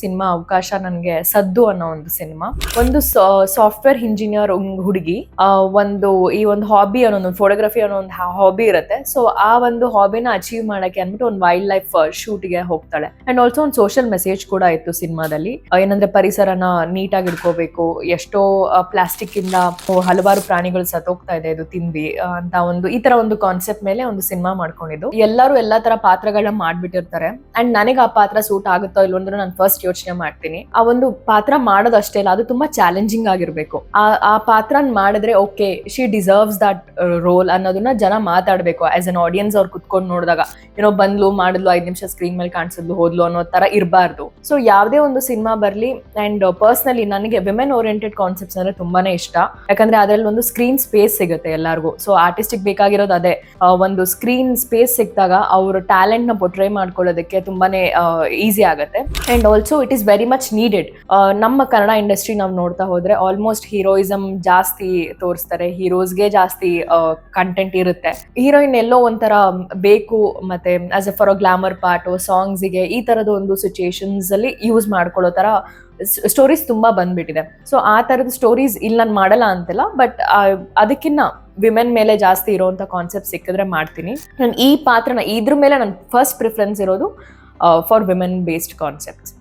Cinema ಅವಕಾಶ ನನಗೆ ಸದ್ದು ಅನ್ನೋ ಒಂದು ಸಿನಿಮಾ. ಒಂದು ಸಾಫ್ಟ್ವೇರ್ ಇಂಜಿನಿಯರ್ ಹುಡುಗಿ ಒಂದು ಈ ಒಂದು ಹಾಬಿ ಅನ್ನೋ ಒಂದು ಫೋಟೋಗ್ರಫಿ ಅನ್ನೋ ಒಂದು ಹಾಬಿ ಇರುತ್ತೆ. ಸೊ, ಆ ಒಂದು ಹಾಬಿನ ಅಚೀವ್ ಮಾಡಕ್ಕೆ ಅಂದ್ಬಿಟ್ಟು ಒಂದು ವೈಲ್ಡ್ ಲೈಫ್ ಶೂಟ್ಗೆ ಹೋಗ್ತಾಳೆ. ಅಂಡ್ ಆಲ್ಸೋ ಒಂದು ಸೋಷಿಯಲ್ ಮೆಸೇಜ್ ಕೂಡ ಇತ್ತು ಸಿನಿಮಾದಲ್ಲಿ. ಏನಂದ್ರೆ ಪರಿಸರನ ನೀಟಾಗಿ ಇಟ್ಕೋಬೇಕು ಎಷ್ಟೋ ಪ್ಲಾಸ್ಟಿಕ್ ಇಂದ ಹಲವಾರು ಪ್ರಾಣಿಗಳು ಸತ್ತೋಗ್ತಾ ಇದೆ, ಇದು ತಿಂದಿ ಅಂತ ಒಂದು, ಈ ತರ ಒಂದು ಕಾನ್ಸೆಪ್ಟ್ ಮೇಲೆ ಒಂದು ಸಿನಿಮಾ ಮಾಡ್ಕೊಂಡಿದ್ದು. ಎಲ್ಲರೂ ಎಲ್ಲಾ ತರ ಪಾತ್ರಗಳನ್ನ ಮಾಡ್ಬಿಟ್ಟಿರ್ತಾರೆ. ಅಂಡ್ ನನಗೆ ಆ ಪಾತ್ರ ಸೂಟ್ ಆಗುತ್ತೋ ಇಲ್ಲ ಅಂದ್ರೆ ನಾನು ಫಸ್ಟ್ ಯೋಚನೆ ಮಾಡ್ತೀನಿ. ಆ ಒಂದು ಪಾತ್ರ ಮಾಡೋದು ಅಷ್ಟೇ ಇಲ್ಲ ಅದು ತುಂಬಾ ಚಾಲೆಂಜಿಂಗ್ ಆಗಿರ್ಬೇಕು. ಆ ಆ ಪಾತ್ರ ಮಾಡಿದ್ರೆ okay she deserves that role ಅನ್ನೋದನ್ನ ಜನ ಮಾತಾಡ್ಬೇಕು. ಆಸ್ ಅನ್ ಆಡಿಯನ್ಸ್ ಅವ್ರು ಕುತ್ಕೊಂಡು ನೋಡಿದಾಗ ಏನೋ ಬಂದ್ಲು, ಮಾಡಿದ್ಲು, ಐದ್ ನಿಮಿಷ ಸ್ಕ್ರೀನ್ ಮೇಲೆ ಕಾಣಿಸಿದ್ಲು, ಹೋದ್ಲು ಅನ್ನೋ ತರ ಇರಬಾರ್ದು. ಸೊ ಯಾವುದೇ ಒಂದು ಸಿನಿಮಾ ಬರ್ಲಿ ಅಂಡ್ ಪರ್ಸ್ನಲಿ ನನಗೆ ವಿಮೆನ್ ಓರಿಯೆಂಟೆಡ್ ಕಾನ್ಸೆಪ್ಟ್ಸ್ ಅಂದ್ರೆ ತುಂಬಾನೇ ಇಷ್ಟ. ಯಾಕಂದ್ರೆ ಅದ್ರಲ್ಲಿ ಒಂದು ಸ್ಕ್ರೀನ್ ಸ್ಪೇಸ್ ಸಿಗುತ್ತೆ ಎಲ್ಲರಿಗೂ. ಸೊ ಆರ್ಟಿಸ್ಟಿಕ್ ಬೇಕಾಗಿರೋದು ಅದೇ. ಒಂದು ಸ್ಕ್ರೀನ್ ಸ್ಪೇಸ್ ಸಿಕ್ಕಿದಾಗ, ಅವ್ರ ಟ್ಯಾಲೆಂಟ್ನ ಪೊಟ್ರೇ ಮಾಡ್ಕೊಳ್ಳೋದಕ್ಕೆ ತುಂಬಾನೇ ಈಸಿ ಆಗುತ್ತೆ. And also it is very much needed ನಮ್ಮ ಕನ್ನಡ ಇಂಡಸ್ಟ್ರಿ ನಾವು ನೋಡ್ತಾ ಹೋದ್ರೆ ಆಲ್ಮೋಸ್ಟ್ ಹೀರೋಯಿಸಮ್ ಜಾಸ್ತಿ ತೋರಿಸ್ತಾರೆ. ಹೀರೋಸ್ಗೆ ಜಾಸ್ತಿ ಕಂಟೆಂಟ್ ಇರುತ್ತೆ. ಹೀರೋಯಿನ್ ಎಲ್ಲೋ ಒಂಥರ ಬೇಕು, ಮತ್ತೆ as a for a glamour part ಸಾಂಗ್ಸಿಗೆ ಈ ತರದ ಒಂದು ಸಿಚುಯೇಷನ್ಸ್ ಅಲ್ಲಿ ಯೂಸ್ ಮಾಡ್ಕೊಳ್ಳೋ ತರ ಸ್ಟೋರೀಸ್ ತುಂಬಾ ಬಂದ್ಬಿಟ್ಟಿದೆ. ಸೊ ಆ ತರದ ಸ್ಟೋರೀಸ್ ಇಲ್ಲಿ ನಾನು ಮಾಡಲ್ಲ ಅಂತಿಲ್ಲ ಬಟ್ ಅದಕ್ಕಿನ್ನ ವಿಮೆನ್ ಮೇಲೆ ಜಾಸ್ತಿ ಇರೋಂತ ಕಾನ್ಸೆಪ್ಟ್ ಸಿಕ್ಕಿದ್ರೆ ಮಾಡ್ತೀನಿ. ನಾನು ಈ ಪಾತ್ರನ ಇದ್ರ ಮೇಲೆ ನನ್ನ ಫಸ್ಟ್ ಪ್ರಿಫರೆನ್ಸ್ ಇರೋದು ಫಾರ್ ವಿಮೆನ್ ಬೇಸ್ಡ್ ಕಾನ್ಸೆಪ್ಟ್ಸ್